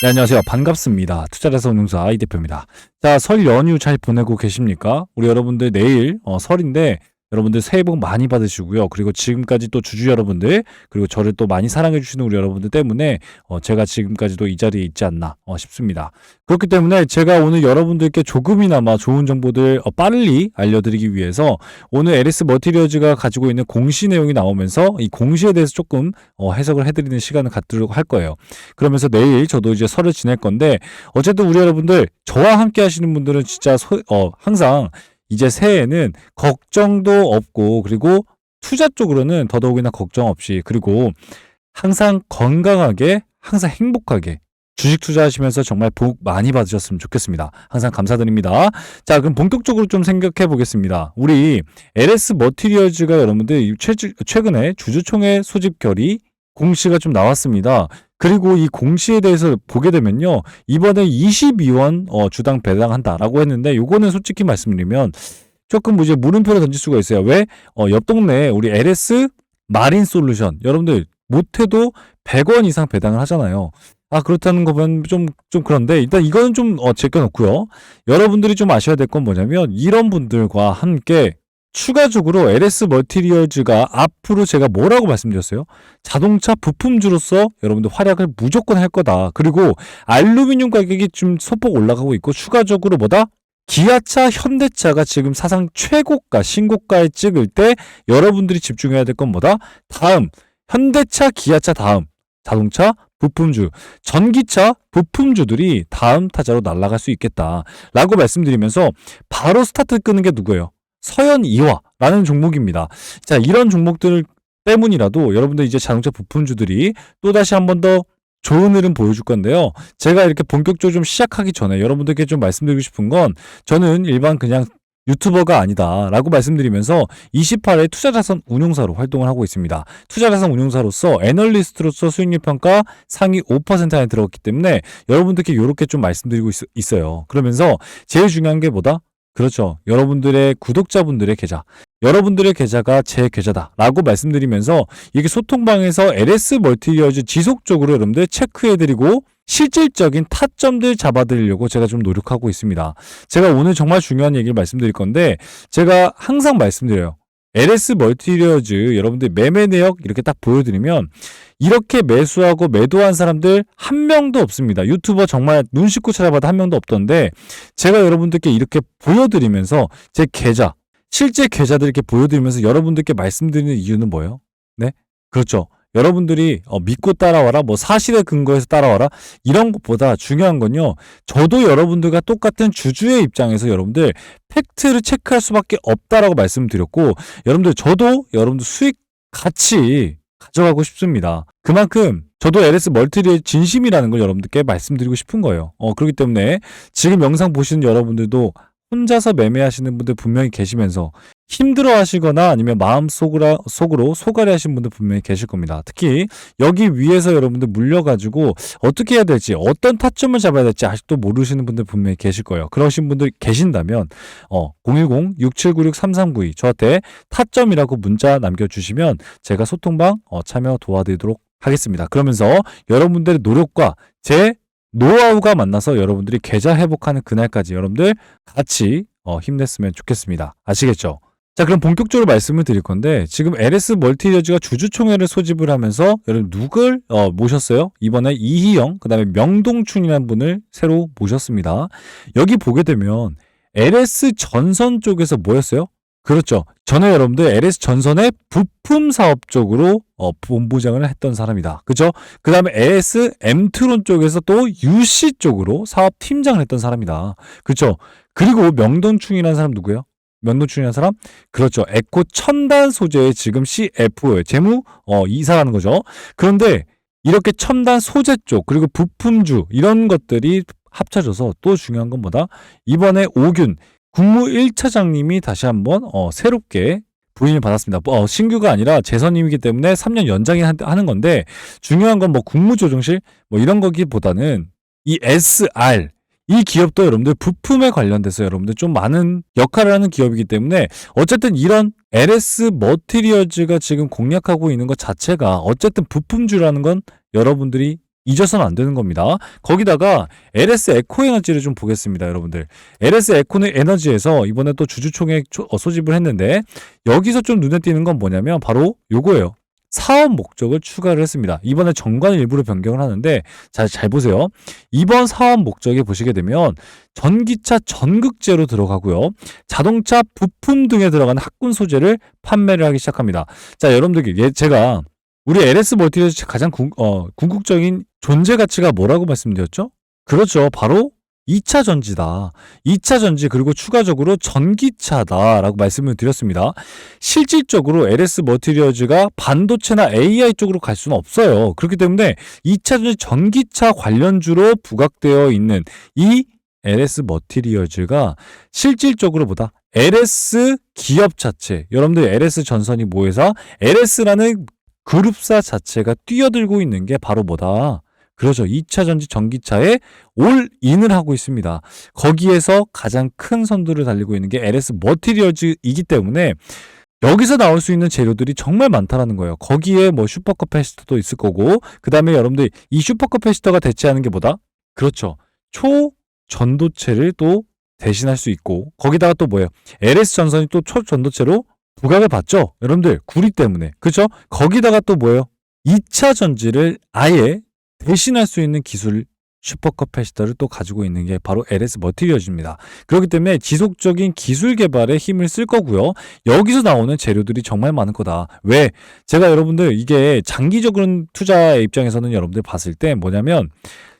네, 안녕하세요. 반갑습니다. 투자자서 운용사 아이 대표입니다. 자, 설 연휴 잘 보내고 계십니까? 우리 여러분들 내일 어, 설인데 여러분들 새해 복 많이 받으시고요. 그리고 지금까지 또 주주 여러분들 그리고 저를 또 많이 사랑해 주시는 우리 여러분들 때문에 어, 제가 지금까지도 이 자리에 있지 않나 어, 싶습니다. 그렇기 때문에 제가 오늘 여러분들께 조금이나마 좋은 정보들 어, 빨리 알려드리기 위해서 오늘 에리스 머티리얼즈가 가지고 있는 공시 내용이 나오면서 이 공시에 대해서 조금 어, 해석을 해드리는 시간을 갖도록 할 거예요. 그러면서 내일 저도 이제 설을 지낼 건데 어쨌든 우리 여러분들 저와 함께 하시는 분들은 진짜 소, 어, 항상 이제 새해에는 걱정도 없고 그리고 투자 쪽으로는 더더욱이나 걱정 없이 그리고 항상 건강하게 항상 행복하게 주식 투자하시면서 정말 복 많이 받으셨으면 좋겠습니다. 항상 감사드립니다. 자, 그럼 본격적으로 좀 생각해 보겠습니다. 우리 LS 머티리얼즈가 여러분들 최, 최근에 주주총회 소집 결의 공시가 좀 나왔습니다. 그리고 이 공시에 대해서 보게 되면요. 이번에 22원 어, 주당 배당한다라고 했는데 요거는 솔직히 말씀드리면 조금 뭐 이제 물음표를 던질 수가 있어요. 왜? 어, 옆 동네에 우리 LS 마린 솔루션 여러분들 못해도 100원 이상 배당을 하잖아요. 아 그렇다는 거 보면 좀, 좀 그런데 일단 이거는 좀 어, 제껴놓고요. 여러분들이 좀 아셔야 될 건 뭐냐면 이런 분들과 함께 추가적으로 LS 멀티리얼즈가 앞으로 제가 뭐라고 말씀드렸어요? 자동차 부품주로서 여러분들 활약을 무조건 할 거다. 그리고 알루미늄 가격이 좀 소폭 올라가고 있고 추가적으로 뭐다? 기아차, 현대차가 지금 사상 최고가, 신고가에 찍을 때 여러분들이 집중해야 될 건 뭐다? 다음, 현대차, 기아차 다음, 자동차, 부품주, 전기차, 부품주들이 다음 타자로 날아갈 수 있겠다. 라고 말씀드리면서 바로 스타트 끄는 게 누구예요? 서현 이화라는 종목입니다. 자, 이런 종목들 때문이라도 여러분들 이제 자동차 부품주들이 또 다시 한 번 더 좋은 흐름 보여줄 건데요. 제가 이렇게 본격적으로 좀 시작하기 전에 여러분들께 좀 말씀드리고 싶은 건 저는 일반 그냥 유튜버가 아니다라고 말씀드리면서 28회 투자자산 운용사로 활동을 하고 있습니다. 투자자산 운용사로서 애널리스트로서 수익률 평가 상위 5% 안에 들어갔기 때문에 여러분들께 이렇게 좀 말씀드리고 있, 어요 그러면서 제일 중요한 게 뭐다? 그렇죠. 여러분들의 구독자분들의 계좌. 여러분들의 계좌가 제 계좌다라고 말씀드리면서 이게 소통방에서 LS 멀티리얼즈 지속적으로 여러분들 체크해드리고 실질적인 타점들 잡아드리려고 제가 좀 노력하고 있습니다. 제가 오늘 정말 중요한 얘기를 말씀드릴 건데 제가 항상 말씀드려요. LS 멀티리얼즈 여러분들 매매 내역 이렇게 딱 보여드리면 이렇게 매수하고 매도한 사람들 한 명도 없습니다. 유튜버 정말 눈 씻고 찾아봐도 한 명도 없던데 제가 여러분들께 이렇게 보여드리면서 제 계좌 실제 계좌들 이렇게 보여드리면서 여러분들께 말씀드리는 이유는 뭐예요? 네? 그렇죠. 여러분들이 어, 믿고 따라와라, 뭐 사실에 근거해서 따라와라 이런 것보다 중요한 건요. 저도 여러분들과 똑같은 주주의 입장에서 여러분들 팩트를 체크할 수밖에 없다라고 말씀드렸고, 여러분들 저도 여러분들 수익 같이 가져가고 싶습니다. 그만큼 저도 LS 멀티리의 진심이라는 걸 여러분들께 말씀드리고 싶은 거예요. 어, 그렇기 때문에 지금 영상 보시는 여러분들도 혼자서 매매하시는 분들 분명히 계시면서 힘들어 하시거나 아니면 마음 속으로 속으로 소가리 하신 분들 분명히 계실 겁니다. 특히 여기 위에서 여러분들 물려가지고 어떻게 해야 될지 어떤 타점을 잡아야 될지 아직도 모르시는 분들 분명히 계실 거예요. 그러신 분들 계신다면 어 010-6796-3392 저한테 타점이라고 문자 남겨주시면 제가 소통방 어, 참여 도와드리도록 하겠습니다. 그러면서 여러분들의 노력과 제 노하우가 만나서 여러분들이 계좌 회복하는 그날까지 여러분들 같이 어, 힘냈으면 좋겠습니다. 아시겠죠? 자, 그럼 본격적으로 말씀을 드릴 건데 지금 LS 멀티리어즈가 주주총회를 소집을 하면서 여러분 누굴 어, 모셨어요? 이번에 이희영, 그다음에 명동춘이라는 분을 새로 모셨습니다. 여기 보게 되면 LS 전선 쪽에서 뭐였어요? 그렇죠. 전에 여러분들 LS 전선의 부품 사업 쪽으로 어, 본부장을 했던 사람이다. 그죠? 그 다음에 AS 엠트론 쪽에서 또 UC 쪽으로 사업 팀장을 했던 사람이다. 그렇죠? 그리고 명동충이라는 사람 누구예요? 명동충이라는 사람? 그렇죠. 에코 첨단 소재의 지금 CFO 재무 어, 이사라는 거죠. 그런데 이렇게 첨단 소재 쪽 그리고 부품주 이런 것들이 합쳐져서 또 중요한 건 뭐다? 이번에 오균 국무 1차장님이 다시 한번 어, 새롭게 부임을 받았습니다. 어, 신규가 아니라 재선임이기 때문에 3년 연장이 하는 건데 중요한 건 뭐 국무조정실 뭐 이런 거기보다는 이 SR 이 기업도 여러분들 부품에 관련돼서 여러분들 좀 많은 역할을 하는 기업이기 때문에 어쨌든 이런 LS 머티리얼즈가 지금 공략하고 있는 것 자체가 어쨌든 부품주라는 건 여러분들이 잊어서는 안 되는 겁니다. 거기다가 LS 에코 에너지를 좀 보겠습니다, 여러분들. LS 에코 에너지에서 이번에 또 주주총회 초- 어, 소집을 했는데 여기서 좀 눈에 띄는 건 뭐냐면 바로 요거예요. 사업 목적을 추가를 했습니다. 이번에 정관을 일부러 변경을 하는데 자, 잘 보세요. 이번 사업 목적에 보시게 되면 전기차 전극제로 들어가고요. 자동차 부품 등에 들어가는 학군 소재를 판매를 하기 시작합니다. 자, 여러분들 예, 제가 우리 LS 멀티리얼즈 가장 궁, 어, 궁극적인 존재 가치가 뭐라고 말씀드렸죠? 그렇죠. 바로 2차 전지다. 2차 전지 그리고 추가적으로 전기차다라고 말씀을 드렸습니다. 실질적으로 LS 머티리얼즈가 반도체나 AI 쪽으로 갈 수는 없어요. 그렇기 때문에 2차 전지 전기차 관련주로 부각되어 있는 이 LS 머티리얼즈가 실질적으로 보다 LS 기업 자체, 여러분들 LS 전선이 모여서 LS라는 그룹사 자체가 뛰어들고 있는 게 바로 뭐다? 그러죠. 2차 전지 전기차에 올인을 하고 있습니다. 거기에서 가장 큰 선두를 달리고 있는 게 LS 머티리얼즈이기 때문에 여기서 나올 수 있는 재료들이 정말 많다라는 거예요. 거기에 뭐 슈퍼 커패시터도 있을 거고, 그 다음에 여러분들 이 슈퍼 커패시터가 대체하는 게 뭐다? 그렇죠. 초 전도체를 또 대신할 수 있고, 거기다가 또 뭐예요? LS 전선이 또 초 전도체로 부각을 받죠? 여러분들, 구리 때문에. 그죠? 거기다가 또 뭐예요? 2차 전지를 아예 대신할 수 있는 기술 슈퍼 커패시터를 또 가지고 있는 게 바로 LS 머티리얼즈입니다. 그렇기 때문에 지속적인 기술 개발에 힘을 쓸 거고요. 여기서 나오는 재료들이 정말 많을 거다. 왜? 제가 여러분들 이게 장기적인 투자의 입장에서는 여러분들 봤을 때 뭐냐면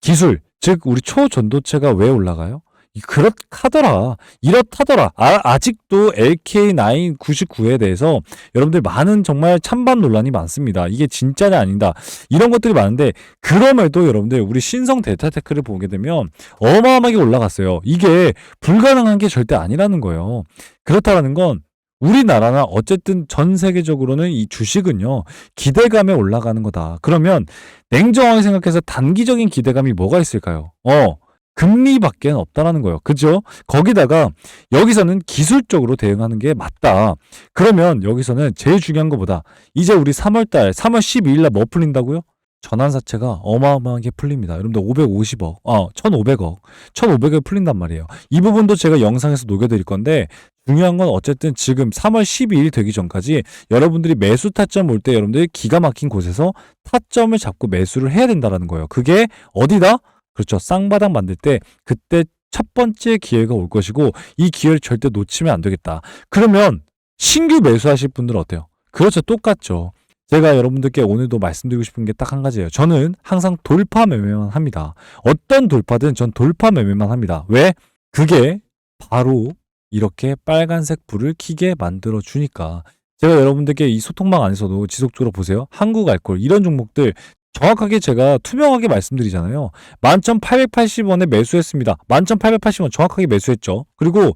기술, 즉 우리 초전도체가 왜 올라가요? 이 그렇하더라. 이렇다더라. 아, 아직도 LK9 99에 대해서 여러분들 많은 정말 찬반 논란이 많습니다. 이게 진짜냐 아니다. 이런 것들이 많은데 그럼에도 여러분들 우리 신성 데이터테크를 보게 되면 어마어마하게 올라갔어요. 이게 불가능한 게 절대 아니라는 거예요. 그렇다라는 건 우리나라나 어쨌든 전 세계적으로는 이 주식은요 기대감에 올라가는 거다. 그러면 냉정하게 생각해서 단기적인 기대감이 뭐가 있을까요? 어 금리밖에 없다라는 거예요. 그죠? 거기다가 여기서는 기술적으로 대응하는 게 맞다. 그러면 여기서는 제일 중요한 것보다 이제 우리 3월달 3월 12일 날 뭐 풀린다고요? 전환사채가 어마어마하게 풀립니다. 여러분들 550억, 어, 1,500억, 1,500억 풀린단 말이에요. 이 부분도 제가 영상에서 녹여드릴 건데 중요한 건 어쨌든 지금 3월 12일 되기 전까지 여러분들이 매수 타점 올 때 여러분들이 기가 막힌 곳에서 타점을 잡고 매수를 해야 된다라는 거예요. 그게 어디다? 그렇죠. 쌍바닥 만들 때 그때 첫 번째 기회가 올 것이고 이 기회를 절대 놓치면 안 되겠다. 그러면 신규 매수하실 분들은 어때요? 그렇죠. 똑같죠. 제가 여러분들께 오늘도 말씀드리고 싶은 게 딱 한 가지예요. 저는 항상 돌파 매매만 합니다. 어떤 돌파든 전 돌파 매매만 합니다. 왜? 그게 바로 이렇게 빨간색 불을 켜게 만들어 주니까 제가 여러분들께 이 소통망 안에서도 지속적으로 보세요. 한국 알콜 이런 종목들 정확하게 제가 투명하게 말씀드리잖아요. 11,880원에 매수했습니다. 11,880원 정확하게 매수했죠. 그리고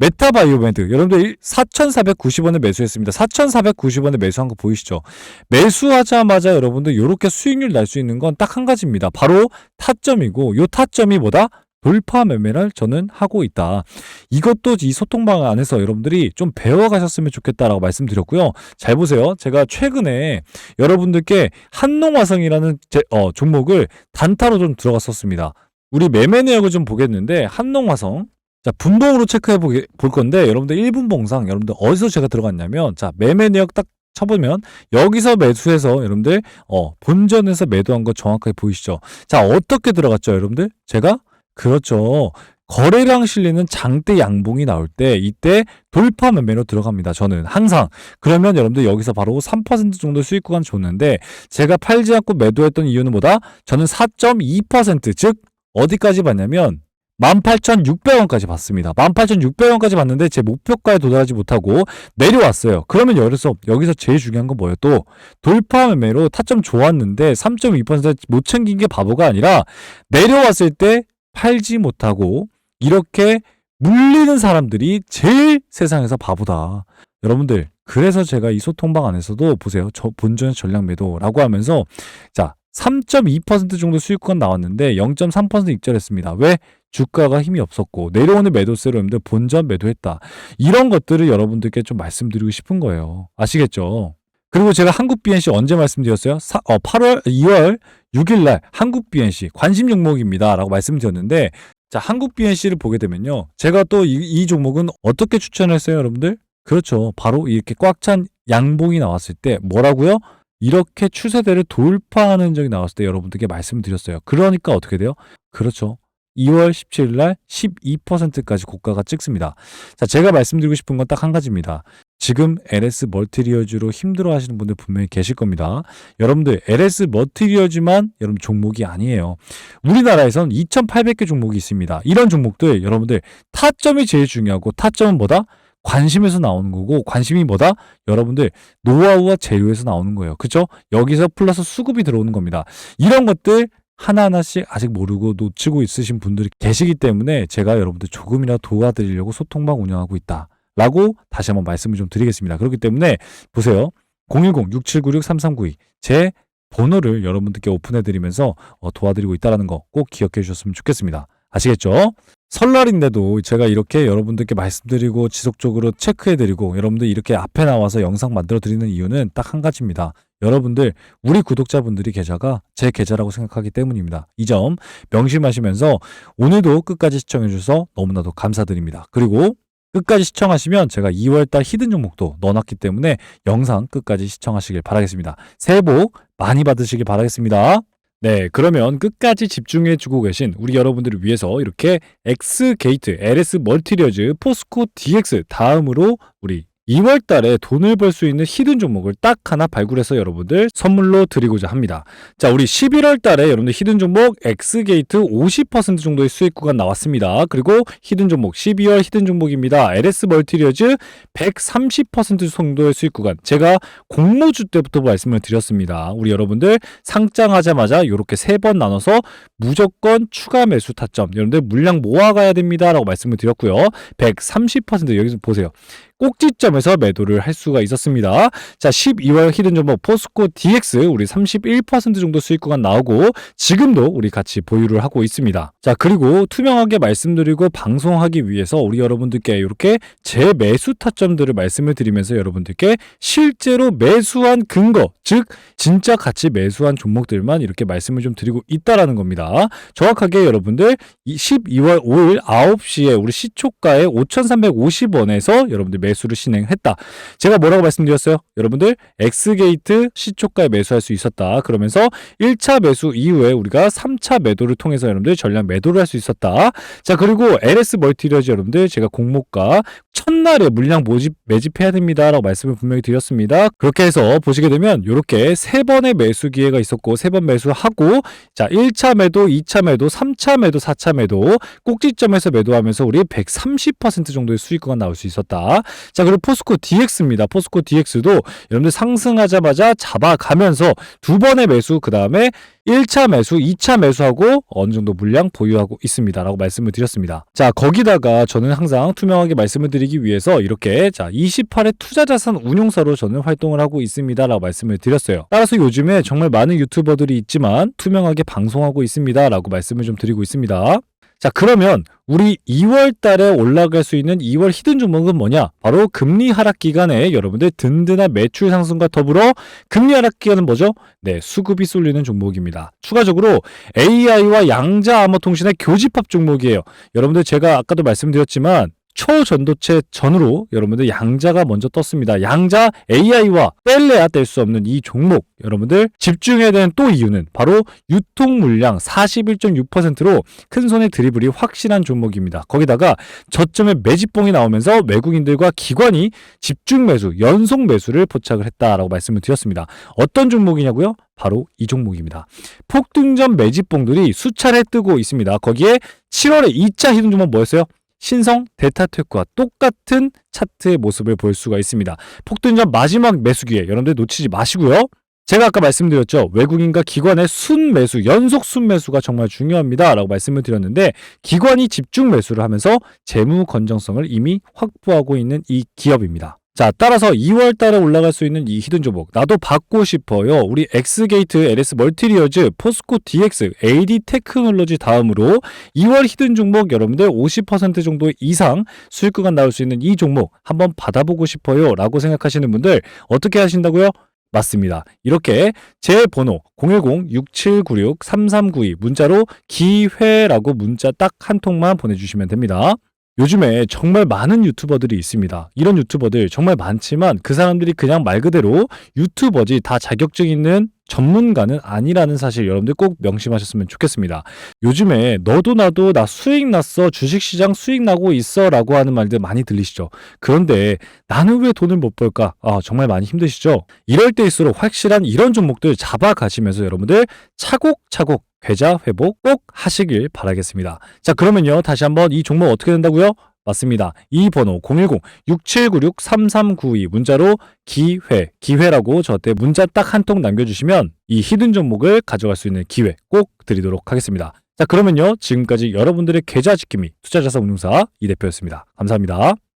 메타바이오밴드 여러분들 4,490원에 매수했습니다. 4,490원에 매수한 거 보이시죠? 매수하자마자 여러분들 이렇게 수익률 날 수 있는 건 딱 한 가지입니다. 바로 타점이고 요 타점이 뭐다? 돌파 매매를 저는 하고 있다. 이것도 이 소통방 안에서 여러분들이 좀 배워가셨으면 좋겠다라고 말씀드렸고요. 잘 보세요. 제가 최근에 여러분들께 한농화성이라는 제, 어, 종목을 단타로 좀 들어갔었습니다. 우리 매매 내역을 좀 보겠는데 한농화성 자 분봉으로 체크해 볼 건데 여러분들 1분 봉상 여러분들 어디서 제가 들어갔냐면 자 매매 내역 딱 쳐보면 여기서 매수해서 여러분들 어 본전에서 매도한 거 정확하게 보이시죠? 자 어떻게 들어갔죠 여러분들? 제가 그렇죠. 거래량 실리는 장대 양봉이 나올 때 이때 돌파 매매로 들어갑니다. 저는 항상 그러면 여러분들 여기서 바로 3% 정도 수익 구간 줬는데 제가 팔지 않고 매도했던 이유는 뭐다? 저는 4.2%즉 어디까지 봤냐면 18,600원까지 봤습니다. 18,600원까지 봤는데 제 목표가에 도달하지 못하고 내려왔어요. 그러면 여기서 여기서 제일 중요한 건 뭐예요? 또 돌파 매매로 타점 좋았는데 3.2%못 챙긴 게 바보가 아니라 내려왔을 때 팔지 못하고 이렇게 물리는 사람들이 제일 세상에서 바보다. 여러분들, 그래서 제가 이 소통방 안에서도 보세요. 저 본전 전략 매도라고 하면서 자, 3.2% 정도 수익권 나왔는데 0.3% 익절했습니다. 왜? 주가가 힘이 없었고 내려오는 매도세로 여러분들 본전 매도했다. 이런 것들을 여러분들께 좀 말씀드리고 싶은 거예요. 아시겠죠? 그리고 제가 한국 BNC 언제 말씀드렸어요? 사, 어, 8월, 2월 6일 날 한국 BNC 관심 종목입니다. 라고 말씀드렸는데, 자, 한국 BNC를 보게 되면요. 제가 또이 종목은 어떻게 추천했어요, 여러분들? 그렇죠. 바로 이렇게 꽉 찬 양봉이 나왔을 때 뭐라고요? 이렇게 추세대를 돌파하는 적이 나왔을 때 여러분들께 말씀드렸어요. 그러니까 어떻게 돼요? 그렇죠. 2월 17일 날 12%까지 고가가 찍습니다. 자, 제가 말씀드리고 싶은 건 딱 한 가지입니다. 지금 LS 멀티리어즈로 힘들어 하시는 분들 분명히 계실 겁니다. 여러분들 LS 멀티리어즈만 여러분 종목이 아니에요. 우리나라에선 2,800개 종목이 있습니다. 이런 종목들 여러분들 타점이 제일 중요하고 타점은 뭐다? 관심에서 나오는 거고 관심이 뭐다? 여러분들 노하우와 재료에서 나오는 거예요. 그죠? 여기서 플러스 수급이 들어오는 겁니다. 이런 것들 하나하나씩 아직 모르고 놓치고 있으신 분들이 계시기 때문에 제가 여러분들 조금이라도 도와드리려고 소통방 운영하고 있다. 라고 다시 한번 말씀을 좀 드리겠습니다. 그렇기 때문에 보세요. 010-6796-3392. 제 번호를 여러분들께 오픈해드리면서 어, 도와드리고 있다는 거 꼭 기억해 주셨으면 좋겠습니다. 아시겠죠? 설날인데도 제가 이렇게 여러분들께 말씀드리고 지속적으로 체크해드리고 여러분들 이렇게 앞에 나와서 영상 만들어 드리는 이유는 딱 한 가지입니다. 여러분들 우리 구독자분들이 계좌가 제 계좌라고 생각하기 때문입니다. 이 점 명심하시면서 오늘도 끝까지 시청해 주셔서 너무나도 감사드립니다. 그리고 끝까지 시청하시면 제가 2월달 히든 종목도 넣어놨기 때문에 영상 끝까지 시청하시길 바라겠습니다. 새해 복 많이 받으시길 바라겠습니다. 네, 그러면 끝까지 집중해 주고 계신 우리 여러분들을 위해서 이렇게 X게이트, LS 멀티리어즈, 포스코 DX 다음으로 우리 2월 달에 돈을 벌 수 있는 히든 종목을 딱 하나 발굴해서 여러분들 선물로 드리고자 합니다. 자, 우리 11월 달에 여러분들 히든 종목 X게이트 50% 정도의 수익 구간 나왔습니다. 그리고 히든 종목 12월 히든 종목입니다. LS 멀티리어즈 130% 정도의 수익 구간. 제가 공모주 때부터 말씀을 드렸습니다. 우리 여러분들 상장하자마자 이렇게 세 번 나눠서 무조건 추가 매수 타점. 여러분들 물량 모아가야 됩니다라고 말씀을 드렸고요. 130% 여기서 보세요. 꼭지점에서 매도를 할 수가 있었습니다. 자, 12월 히든 종목 포스코 DX 우리 31% 정도 수익 구간 나오고 지금도 우리 같이 보유를 하고 있습니다. 자, 그리고 투명하게 말씀드리고 방송하기 위해서 우리 여러분들께 이렇게 제 매수 타점들을 말씀을 드리면서 여러분들께 실제로 매수한 근거, 즉 진짜 같이 매수한 종목들만 이렇게 말씀을 좀 드리고 있다라는 겁니다. 정확하게 여러분들 12월 5일 9시에 우리 시초가에 5,350원에서 여러분들 매수를 진행했다. 제가 뭐라고 말씀드렸어요? 여러분들 엑스게이트 시초가에 매수할 수 있었다. 그러면서 1차 매수 이후에 우리가 3차 매도를 통해서 여러분들 전량 매도를 할 수 있었다. 자 그리고 LS 멀티리어즈 여러분들 제가 공모가 첫날에 물량 모집 매집해야 됩니다라고 말씀을 분명히 드렸습니다. 그렇게 해서 보시게 되면 이렇게 세 번의 매수 기회가 있었고 세 번 매수하고 자 1차 매도, 2차 매도, 3차 매도, 4차 매도 꼭지점에서 매도하면서 우리 130% 정도의 수익가 나올 수 있었다. 자, 그리고 포스코 DX입니다. 포스코 DX도 여러분들 상승하자마자 잡아가면서 두 번의 매수, 그 다음에 1차 매수, 2차 매수하고 어느 정도 물량 보유하고 있습니다. 라고 말씀을 드렸습니다. 자, 거기다가 저는 항상 투명하게 말씀을 드리기 위해서 이렇게 자, 28회 투자자산 운용사로 저는 활동을 하고 있습니다. 라고 말씀을 드렸어요. 따라서 요즘에 정말 많은 유튜버들이 있지만 투명하게 방송하고 있습니다. 라고 말씀을 좀 드리고 있습니다. 자, 그러면 우리 2월 달에 올라갈 수 있는 2월 히든 종목은 뭐냐? 바로 금리 하락 기간에 여러분들 든든한 매출 상승과 더불어 금리 하락 기간은 뭐죠? 네, 수급이 쏠리는 종목입니다. 추가적으로 AI와 양자 암호 통신의 교집합 종목이에요. 여러분들 제가 아까도 말씀드렸지만 초전도체 전후로 여러분들 양자가 먼저 떴습니다. 양자 AI와 뗄래야 뗄 수 없는 이 종목 여러분들 집중해야 되는 또 이유는 바로 유통 물량 41.6%로 큰 손의 드리블이 확실한 종목입니다. 거기다가 저점에 매집봉이 나오면서 외국인들과 기관이 집중 매수, 연속 매수를 포착을 했다라고 말씀을 드렸습니다. 어떤 종목이냐고요? 바로 이 종목입니다. 폭등전 매집봉들이 수차례 뜨고 있습니다. 거기에 7월에 2차 히든 종목 뭐였어요? 신성 데타텍과 똑같은 차트의 모습을 볼 수가 있습니다. 폭등전 마지막 매수 기회 여러분들 놓치지 마시고요. 제가 아까 말씀드렸죠. 외국인과 기관의 순 매수, 연속 순 매수가 정말 중요합니다. 라고 말씀을 드렸는데, 기관이 집중 매수를 하면서 재무 건정성을 이미 확보하고 있는 이 기업입니다. 자, 따라서 2월 달에 올라갈 수 있는 이 히든 종목. 나도 받고 싶어요. 우리 엑스게이트, LS 멀티리어즈, 포스코 DX, AD 테크놀로지 다음으로 2월 히든 종목 여러분들 50% 정도 이상 수익 구간 나올 수 있는 이 종목 한번 받아보고 싶어요. 라고 생각하시는 분들 어떻게 하신다고요? 맞습니다. 이렇게 제 번호 010-6796-3392 문자로 기회라고 문자 딱 한 통만 보내주시면 됩니다. 요즘에 정말 많은 유튜버들이 있습니다. 이런 유튜버들 정말 많지만 그 사람들이 그냥 말 그대로 유튜버지 다 자격증 있는 전문가는 아니라는 사실 여러분들 꼭 명심하셨으면 좋겠습니다. 요즘에 너도 나도 나 수익 났어 주식시장 수익 나고 있어 라고 하는 말들 많이 들리시죠? 그런데 나는 왜 돈을 못 벌까? 아, 정말 많이 힘드시죠? 이럴 때일수록 확실한 이런 종목들 잡아가시면서 여러분들 차곡차곡 계좌 회복 꼭 하시길 바라겠습니다. 자, 그러면요. 다시 한번 이 종목 어떻게 된다고요? 맞습니다. 이 번호 010-6796-3392 문자로 기회, 기회라고 저한테 문자 딱 한 통 남겨주시면 이 히든 종목을 가져갈 수 있는 기회 꼭 드리도록 하겠습니다. 자, 그러면요. 지금까지 여러분들의 계좌 지킴이 투자자산 운용사 이 대표였습니다. 감사합니다.